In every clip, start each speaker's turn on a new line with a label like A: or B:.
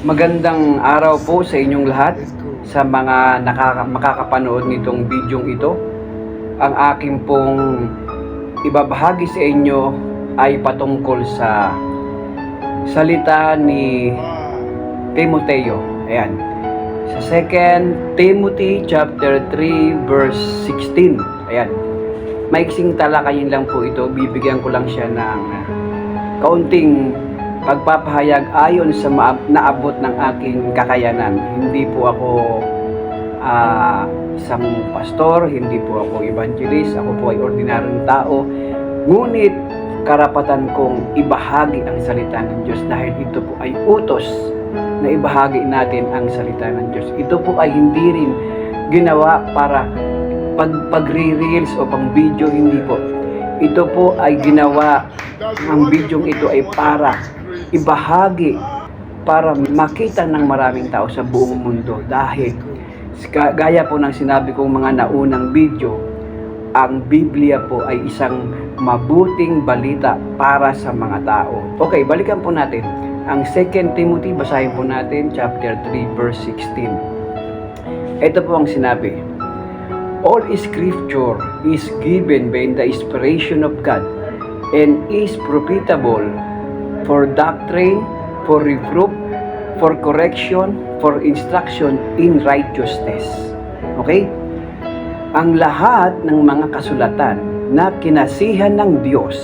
A: Magandang araw po sa inyong lahat sa mga nakaka- makakapanood nitong bidyong ito. Ang aking pong ibabahagi sa inyo ay patungkol sa salita ni Timoteo. Ayan. Sa 2 Timothy chapter 3 verse 16. Ayan. Maiksing talakayin lang po ito. Bibigyan ko lang siya ng kaunting pagpapahayag ayon sa naabot ng aking kakayanan. Hindi po ako ah, isang pastor, hindi po ako evangelist, ako po ay ordinaryong tao. Ngunit karapatan kong ibahagi ang salita ng Diyos dahil ito po ay utos na ibahagi natin ang salita ng Diyos. Ito po ay hindi rin ginawa para pag pagre-reels o pang video, hindi po. Ito po ay ginawa, ang video ito ay para ibahagi para makita ng maraming tao sa buong mundo dahil ga- gaya po ng sinabi kong mga naunang video ang Biblia po ay isang mabuting balita para sa mga tao. Okay, balikan po natin. Ang 2 Timothy, basahin po natin, chapter 3, verse 16. Ito po ang sinabi. All scripture is given by the inspiration of God and is profitable for doctrine, for reproof, for correction, for instruction in righteousness. Okay? Ang lahat ng mga kasulatan na kinasihan ng Diyos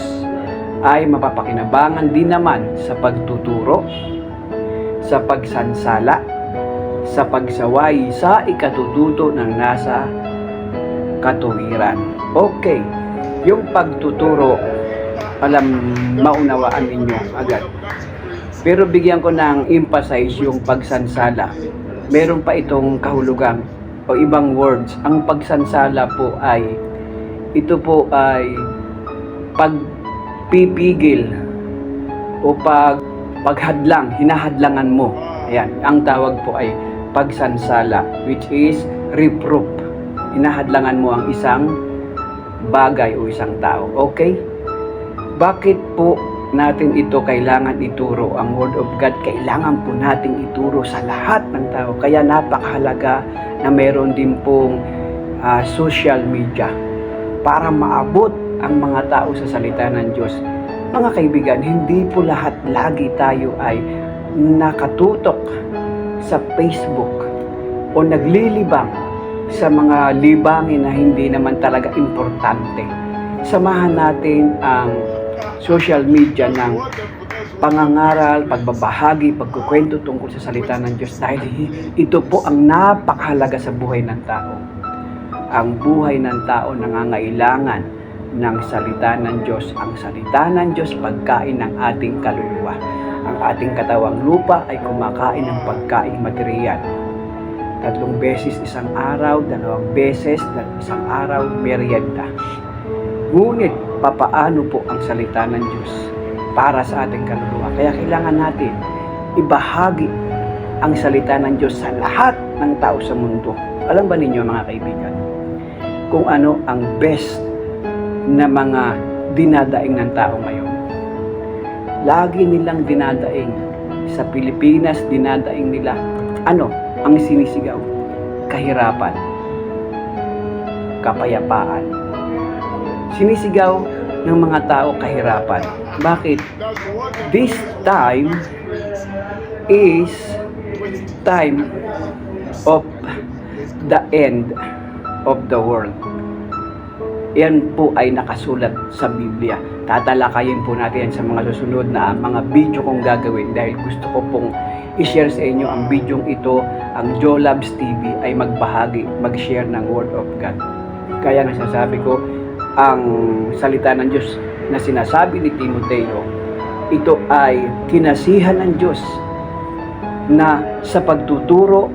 A: ay mapapakinabangan din naman sa pagtuturo, sa pagsansala, sa pagsaway sa ikatututo ng nasa katuwiran. Okay, yung pagtuturo, alam, maunawaan ninyo agad. Pero bigyan ko ng emphasize yung pagsansala. Meron pa itong kahulugan o ibang words. Ang pagsansala po ay, ito po ay pagpipigil o pag paghadlang, hinahadlangan mo. Ayan, ang tawag po ay pagsansala, which is reproof. Hinahadlangan mo ang isang bagay o isang tao. Okay? Bakit po natin ito kailangan ituro? Ang Word of God, kailangan po nating ituro sa lahat ng tao. Kaya napakahalaga na meron din pong ah, social media para maabot ang mga tao sa salita ng Diyos. Mga kaibigan, hindi po lahat lagi tayo ay nakatutok sa Facebook o naglilibang sa mga libangin na hindi naman talaga importante. Samahan natin ang social media ng pangangaral, pagbabahagi, pagkukwento tungkol sa salita ng Diyos dahil ito po ang napakahalaga sa buhay ng tao. Ang buhay ng tao nangangailangan ng salita ng Diyos. Ang salita ng Diyos, pagkain ng ating kaluluwa. Ang ating katawang lupa ay kumakain ng pagkain material. Tatlong beses isang araw, dalawang beses, isang araw, merienda. Ngunit, papaano po ang salita ng Diyos para sa ating kaluluwa? Kaya kailangan natin ibahagi ang salita ng Diyos sa lahat ng tao sa mundo. Alam ba ninyo mga kaibigan, kung ano ang best na mga dinadaing ng tao ngayon? Lagi nilang dinadaing sa Pilipinas, dinadaing nila ano ang sinisigaw? Kahirapan, kapayapaan, sinisigaw ng mga tao kahirapan. Bakit? This time is time of the end of the world. Yan po ay nakasulat sa Biblia. Tatalakayin po natin yan sa mga susunod na mga video kong gagawin dahil gusto ko pong i-share sa inyo ang video ito. Ang Jolabs TV ay magbahagi, mag-share ng Word of God. Kaya nasasabi ko, ang salita ng Diyos na sinasabi ni Timoteo, ito ay kinasihan ng Diyos na sa pagtuturo,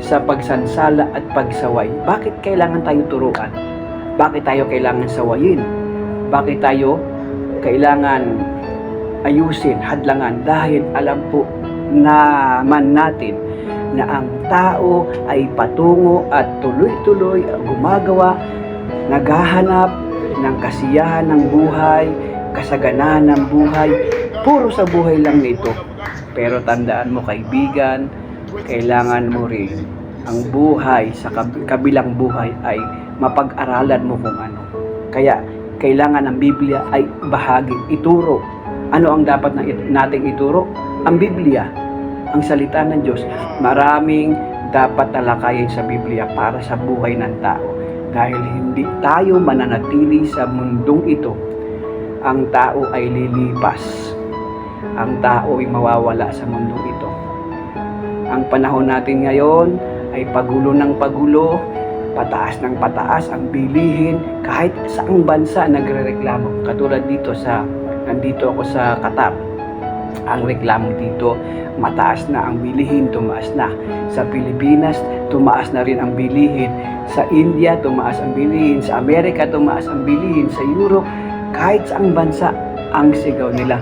A: sa pagsansala at pagsaway. Bakit kailangan tayo turuan? Bakit tayo kailangan sawayin? Bakit tayo kailangan ayusin, hadlangan? Dahil alam po naman natin na ang tao ay patungo at tuloy-tuloy gumagawa, naghahanap ng kasiyahan ng buhay, kasaganahan ng buhay, puro sa buhay lang nito Pero tandaan mo kaibigan, kailangan mo rin ang buhay sa kab- kabilang buhay ay mapag-aralan mo kung ano. Kaya kailangan ang Biblia ay bahagi, ituro. Ano ang dapat nating ituro? Ang Biblia, ang salita ng Diyos. Maraming dapat talakayin sa Biblia para sa buhay ng tao. Dahil hindi tayo mananatili sa mundong ito, ang tao ay lilipas. Ang tao ay mawawala sa mundong ito. Ang panahon natin ngayon ay pagulo ng pagulo, pataas ng pataas ang bilihin kahit saang bansa nagrereklamo. Katulad dito sa nandito ako sa Qatar. Ang reklamo dito, mataas na ang bilihin, tumaas na. Sa Pilipinas, tumaas na rin ang bilihin. Sa India, tumaas ang bilihin. Sa Amerika, tumaas ang bilihin. Sa Europe, kahit saang bansa, ang sigaw nila,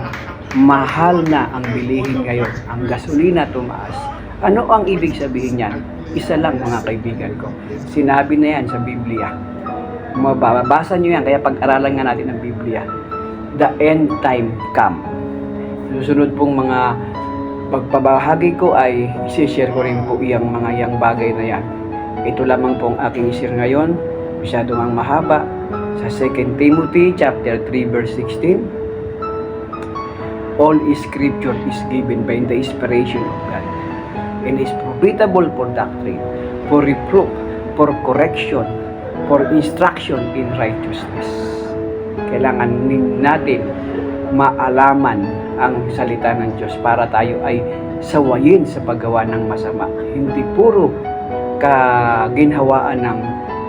A: mahal na ang bilihin ngayon. Ang gasolina tumaas. Ano ang ibig sabihin niyan? Isa lang mga kaibigan ko. Sinabi na yan sa Biblia. Mababasa nyo yan, kaya pag-aralan nga natin ang Biblia. The end time come. Susunod pong mga pagpabahagi ko ay isi-share ko rin po iyang mga iyang bagay na yan. Ito lamang pong aking share ngayon. Masyado ang mahaba. Sa 2 Timothy chapter 3 verse 16. All scripture is given by the inspiration of God and is profitable for doctrine, for reproof, for correction, for instruction in righteousness. Kailangan natin maalaman ang salita ng Diyos para tayo ay sawayin sa paggawa ng masama. Hindi puro kaginhawaan ng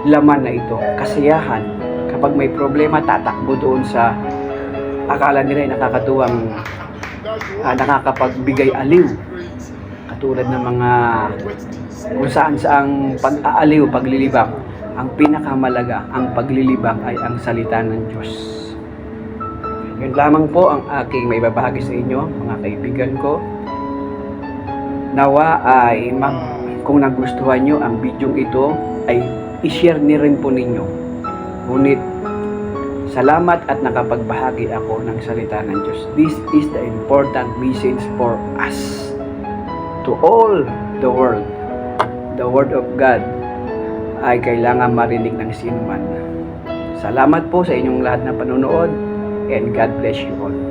A: laman na ito, kasiyahan. Kapag may problema, tatakbo doon sa akala nila ay nakakatuwang ah, nakakapagbigay aliw katulad ng mga kung saan saang pag-aaliw, paglilibang. Ang pinakamalaga, ang paglilibang ay ang salita ng Diyos. Yun lamang po ang aking may babahagi sa inyo, mga kaibigan ko. Nawa ay mag, kung nagustuhan nyo ang video ito, ay i-share ni rin po ninyo. Ngunit, salamat at nakapagbahagi ako ng salita ng Diyos. This is the important message for us to all the world. The Word of God ay kailangan marinig ng sinuman. Salamat po sa inyong lahat na panonood and God bless you all.